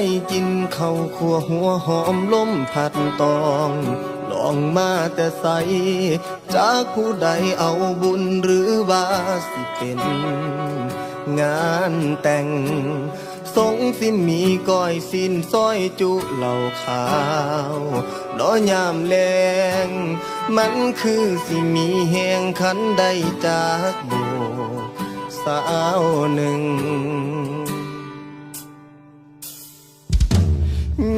ได้กินข้าวขัวหัวหอมล้มผัดตอง ลองมาแต่ใส จากผู้ใดเอาบุญหรือว่าสิเป็น งานแต่งทรงสิมีก้อยสินซอยจุเหล่าขาวน้อยามแลงมันคือสิมีแหงขันได้จากโบสาวหนึ่ง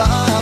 ตา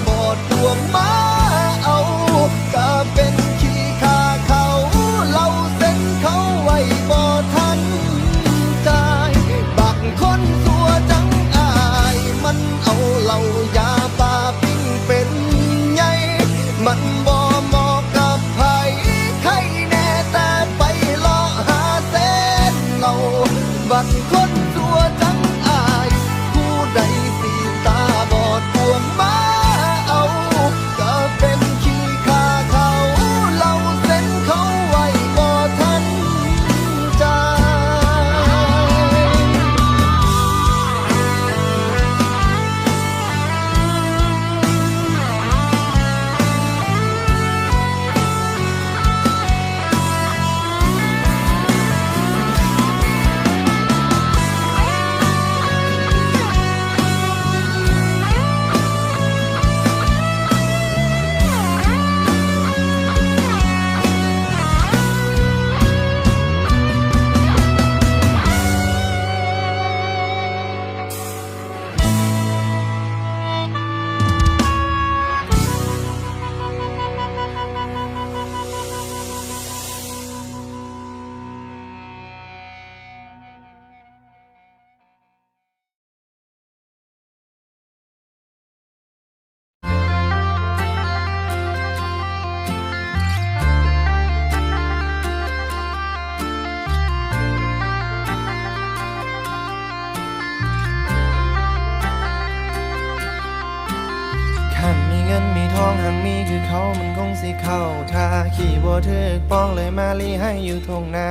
เข้าท่าขี่บ่ถึกป้องเลยมาลีให้อยู่ทงนา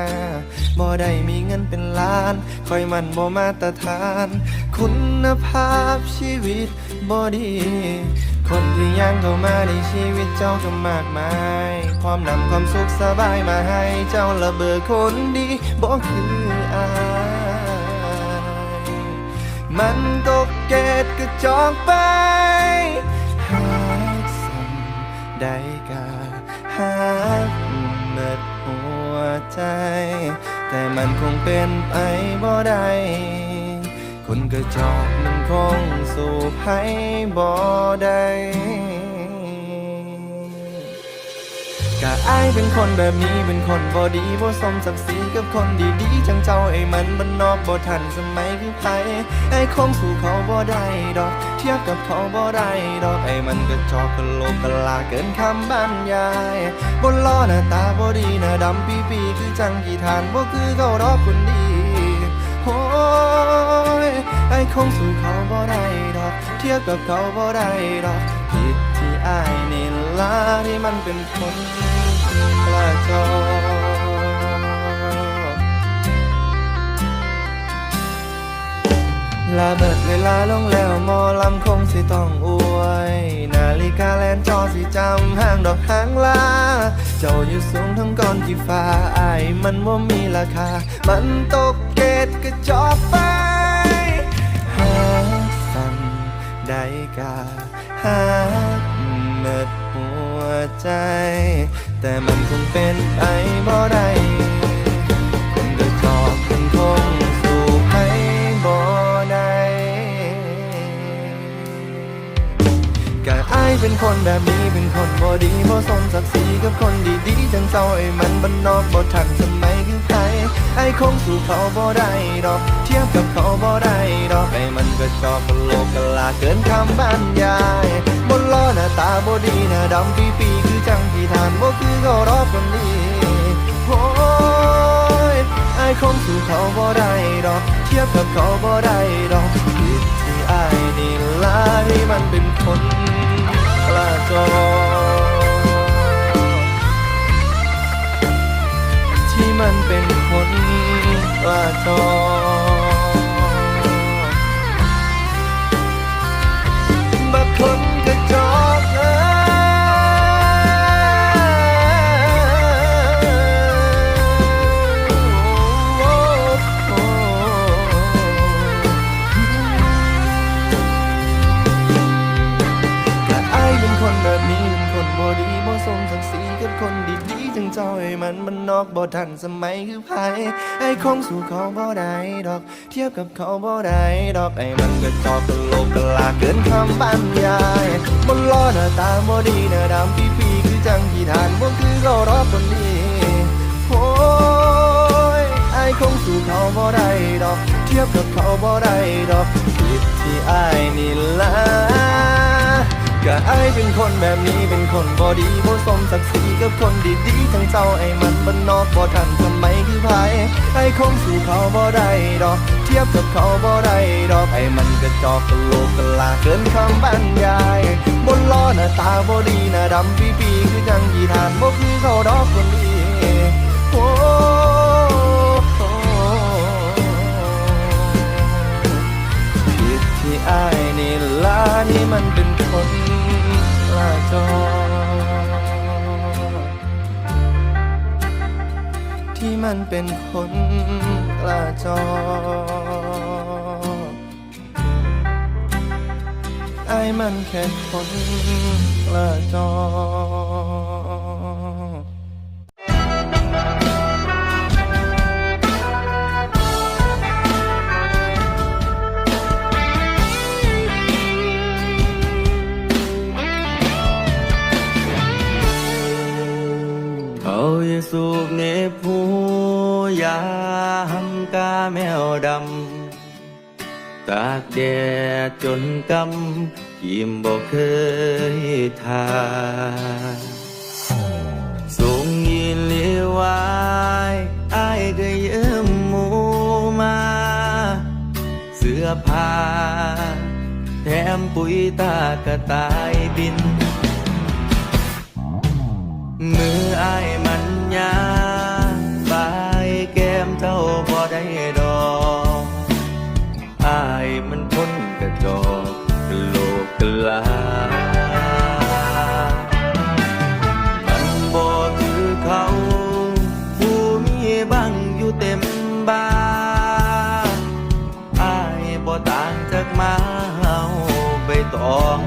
บ่ได้มีเงินเป็นล้าน คอยมันบ่มาตรฐาน คุณภาพชีวิตบ่ดี คนที่ย่างเข้ามาในชีวิตเจ้าก็มากมายพร้อมนำความสุขสบายมาให้เจ้าระเบิดคนดีบ่คืออายมันตกเกตกระจอกไปหากสัได้กา หากเบิดหัวใจ แต่มันคงเป็นไปบ่ได้คนกระจอกมันคงสู่ไผบ่ได้ กะอายเป็นคนแบบนี้เป็นคนบ่ดีบ่สมศักดิ์ศรีกับคนดีๆจังเจ้าไอ้มันมันนอกบ่ทันสมัยคือไผไอ้คงสู่เขาบ่ได้ดอก เทียบกับเขาบ่ได้ดอกไอ้มันก็จอกกะโลกกะลาเกินคำบรรยายบนล้อหน้าตาบ่ดีหน้าดำปีปีคือจังกี่ทานบ่คือเขาดอกคนดีโอ้ยไอ้คงสู่เขาบ่ได้ดอก เทียบกับเขาบ่ได้ดอก อายนี่ล่ะที่มันเป็นคนกระจอลาเบิดเวลาลงแล้วมอลำคงสิต้องอวย นาฬิกาแลนจอสิจำห้างดอกหางลา เจ้าอยู่สูงทั้งก้อนที่ฟ้าอายมันว่ามีราคา มันตกเกตกระจอกไปหาสั่นได้กาหาก เมิดหัวใจ แต่มันคงเป็นไปบ่ได้คนกระจอกมันคงสู่ให้บ่ได้กะอายเป็นคนแบบนี้เป็นคนบ่ดีบ่สมศักดิ์ศรีกับคนดีๆจังเจ้าไอ้มันบ้านนอกบ่ทันสมัยคือใครไอ้คงสู่เขาบ่ได้ดอก ทียบกับเขาบ่ได้ดอกไอ้มันก็จอกกโหลกกลาเกินคำบรรยายบนล้อหน้าตาบ่ดีหน้าดำปีปีๆคือจังที่ทานบ่คือเขารอบคนนี้โอ้ยไอ้คงสู่เขาบ่ได้ดอก เทียบกับเขาบ่ได้ดอกผิดที่ไอ้นี่ล่ะที่มันเป็นคนกระจอที่มันเป็นคนกระจอ มาคนกระจอกเอ้กะอายเป็นคนแบบนี้เป็นคนบ่ดีบ่สมศักดิ์ศรีกับคนดี จังจอ้มันมันนอกบ่ทันสมัยคือไผไอ้คงสู่เขาบ่ได้ดอก เทียบกับเขาบ่ได้ดอกไอ้มันก็จอกกะโลกกะลาเกินคำบรรยายบนล้อหน้าตาบ่ดีหน้าดำปีปีๆคือจังที่ทานบ่คือเขารอบคนนี้โอ้ยไอ้คงสู่เขาบ่ได้ดอก เทียบกับเขาบ่ได้ดอกผิดที่ไอ้นี่ละ ก็ไอเป็นคนแบบนี้เป็นคนบอดีบ่สมศักดิ์ศรีกับคนดีๆทั้งเจ้าไอ้มันบันนอกบ่ทันสมัยคือไผไอ้คงสู้เขาบ่ได้ดอก เทียบกับเขาบ่ได้ดอกไอ้มันกระจอกกะโลกกะลาเกินคำบรรยาย บนล้อหน้าตาบ่ดีหน้าดำปีปีๆคือจังยีทานบ่คือเขาดอกคนดี อายนี่ล่ะนี่มันเป็นคนกระจอที่มันเป็นคนกระจอไอ้มันแค่คนกระจอ สูบเนบหูยามกาแมวดำ ตากแดดจนกำยิมบอกเคยทาส่งยินเลียวายอายก็ยืมหมูมา เสื้อผ้าแถมปุ๋ยตากระต่ายบิน มืออายมัน ญาบายแก้มเจ้าบ่ได้ดอกอายมันพ้นกระจอกโลกกะลา มันบ่คือเขา ผู้มีบังอยู่เต็มบ้านอายบ่ต่างจากมาเฮาไปตอง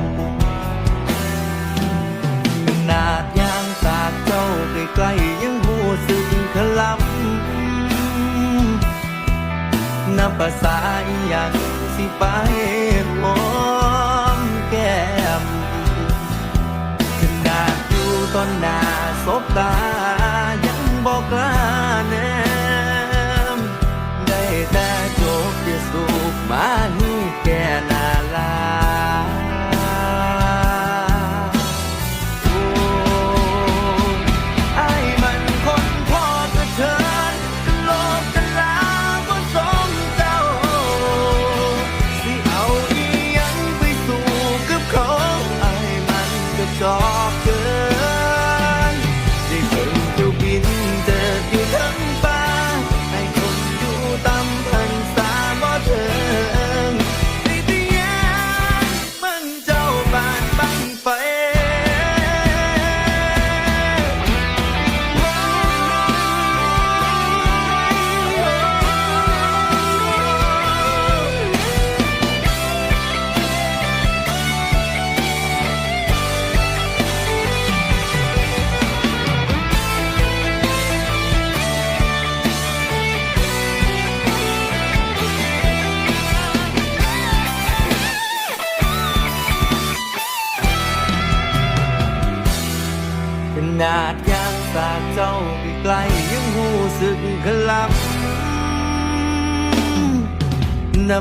ภาษาอย่างสิไปหอมแก้มขนาดอยู่ตอนหน้าสบตา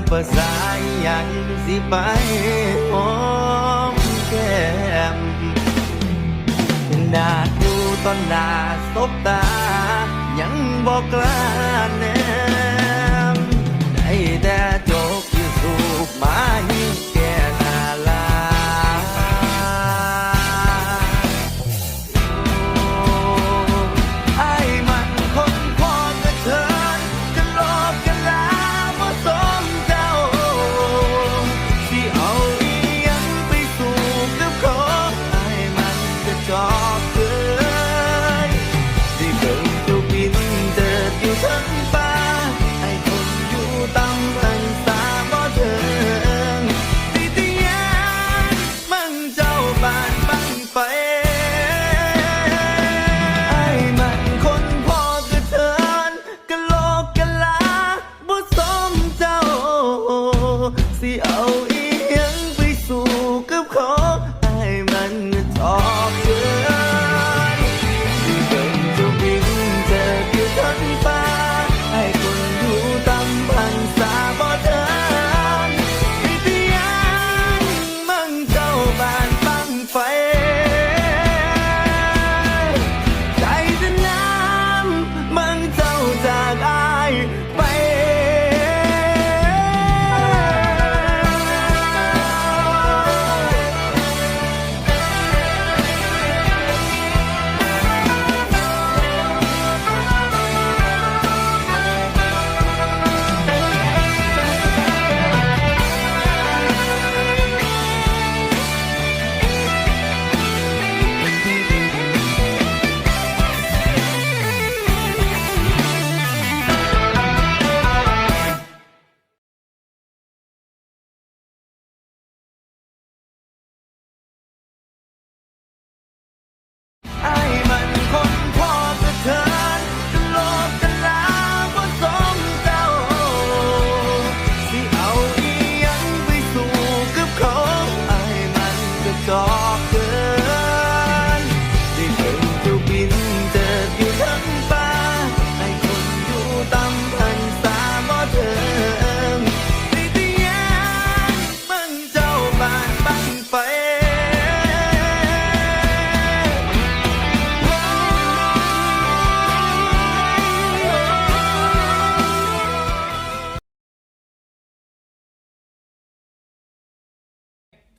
ภาษาอย่างสิไปหอมแก้มนาดูตอนนาสบตา ยังบอกกล้าแนมได้แต่จบอยู่สูบมาหิ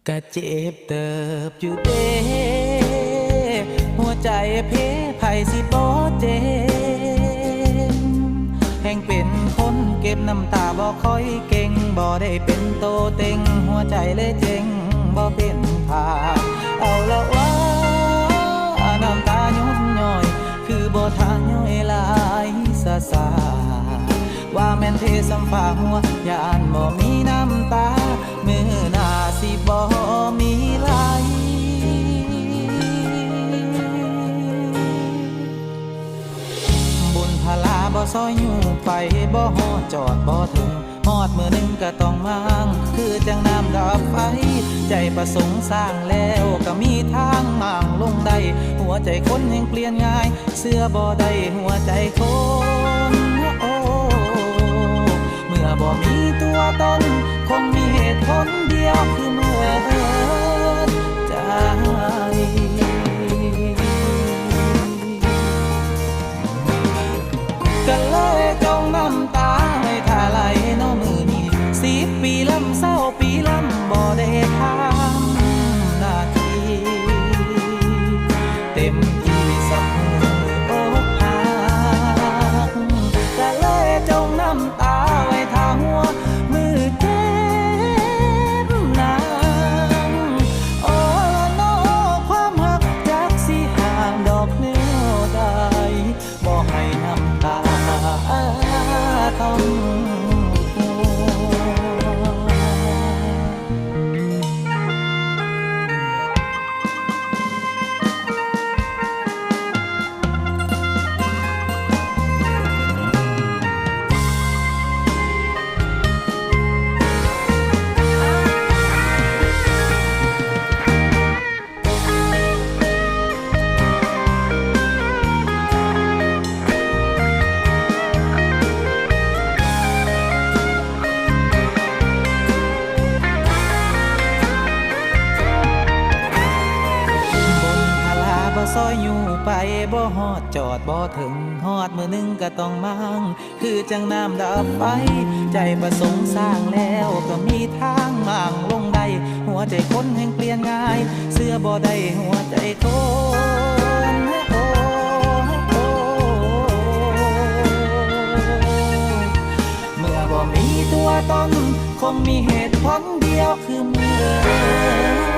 กะเจ็บเติบอยู่เด้หัวใจเพไผสิบ่เจ็บแห่งเป็นคนเก็บน้ำตาบ่ค่อยเก่งบ่ได้เป็นโตเต็ง หัวใจเลยเจ็งบ่เป็นผาเอาละว่าน้ำตาหยดย่อย คือบ่ทางย่อยลายสาสาว่าแม่นเทสัมฝาหัวยานบ่มีน้ำตา มีไหลบุญพลาบ่ซอยอยู่ไปบ่หอดจอดบ่ถึงหอดมือหนึ่งก็ต้องมางคือจังน้ำดับไฟ ใจประสงค์สร้างแล้วก็มีทางม่างลงได้หัวใจคนยังเปลี่ยนง่าย เสื้อบ่ได้หัวใจคนโอ้เมื่อบ่มีตัวตนคงมีเหตุผลเดียวคือ ก็เลยจงน้ำตาให้ท่าไหลน้อมือนี้สิบปีลำเศร้าปีลำบ่ได้ทำนาทีเต็มที่สมืออกหักก็เลยจงน้ำตา ต้องมั่งคือจังน้ำดับไฟ ใจประสงค์สร้างแล้วก็มีทางมั่งลงได้ หัวใจคนแห่งเปลี่ยนง่าย เสื้อบ่ได้หัวใจคนโอ้โอ้เมื่อบ่มีตัวตนคงมีเหตุผลเดียวคือเมื่อ